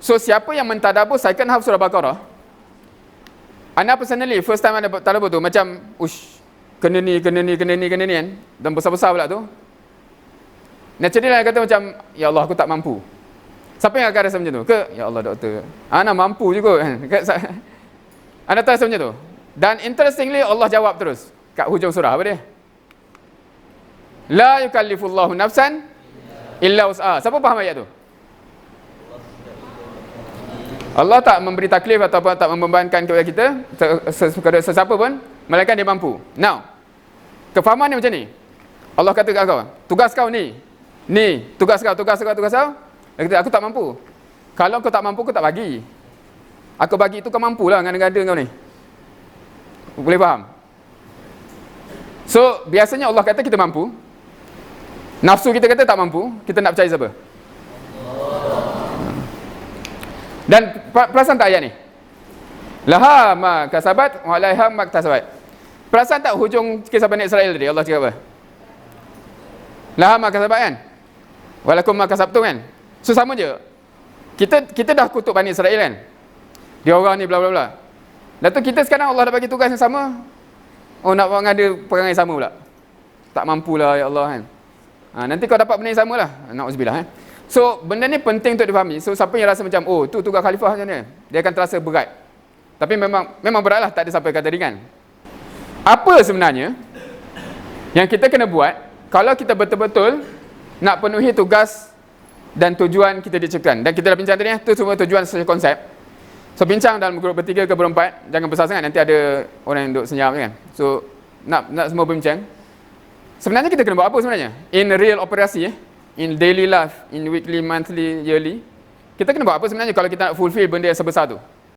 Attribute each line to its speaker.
Speaker 1: So siapa yang mentadabur second half surah Baqarah? Ana personally first time ada tadabbur tu macam ush kena ni kena ni kena ni kena ni kan dan besar-besar pula tu. Naturally lah kata macam ya Allah aku tak mampu. Siapa yang akan rasa macam tu? Ke ya Allah doktor. Ana mampu juga kan. Anda tak rasa macam tu? Dan interestingly Allah jawab terus kat hujung surah apa dia? La yukallifullahu nafsan illa wus'aha. Siapa faham ayat tu? Allah tak memberi taklif ataupun tak membebankan kepada kita kepada sesiapa pun melainkan dia mampu. Now, kefahaman dia macam ni. Allah kata kat kau, tugas kau ni. Ni, tugas kau, tugas kau, tugas kau. Dia kata, aku tak mampu. Kalau kau tak mampu, aku tak bagi. Aku bagi itu kau mampu lah dengan gada kau ni. Boleh faham? So, biasanya Allah kata kita mampu. Nafsu kita kata tak mampu. Kita nak percaya siapa? Dan perasan tak ayat ni? Laha ma kasabat wa laiha ma kasabat. Perasan tak hujung kisah Bani Israel tadi Allah cakap apa? Laha ma kasabat kan? Walakum ma kasabtum kan? So sama je. Kita kita dah kutuk Bani Israel kan? Dia orang ni bla bla bla. Lepas tu kita sekarang Allah dah bagi tugas yang sama. Oh nak buat ada perangai sama pula. Tak mampulah ya Allah kan. Ha, nanti kau dapat benda yang sama lah. Na'udzubillah eh. So benda ni penting untuk difahami. So siapa yang rasa macam oh tu tugas khalifah macam ni, dia akan terasa berat. Tapi memang memang beratlah tak ada siapa kata ringan. Apa sebenarnya yang kita kena buat kalau kita betul-betul nak penuhi tugas dan tujuan kita diciptakan. Dan kita dah bincang tadi, tu semua tujuan sesuai konsep. So bincang dalam grup bertiga ke berempat, jangan besar sangat nanti ada orang yang duduk senyap kan. So nak nak semua berbincang. Sebenarnya kita kena buat apa sebenarnya? In real operasi eh in daily life, in weekly, monthly, yearly, kita kena buat apa sebenarnya kalau kita nak fulfill benda yang sebesar tu?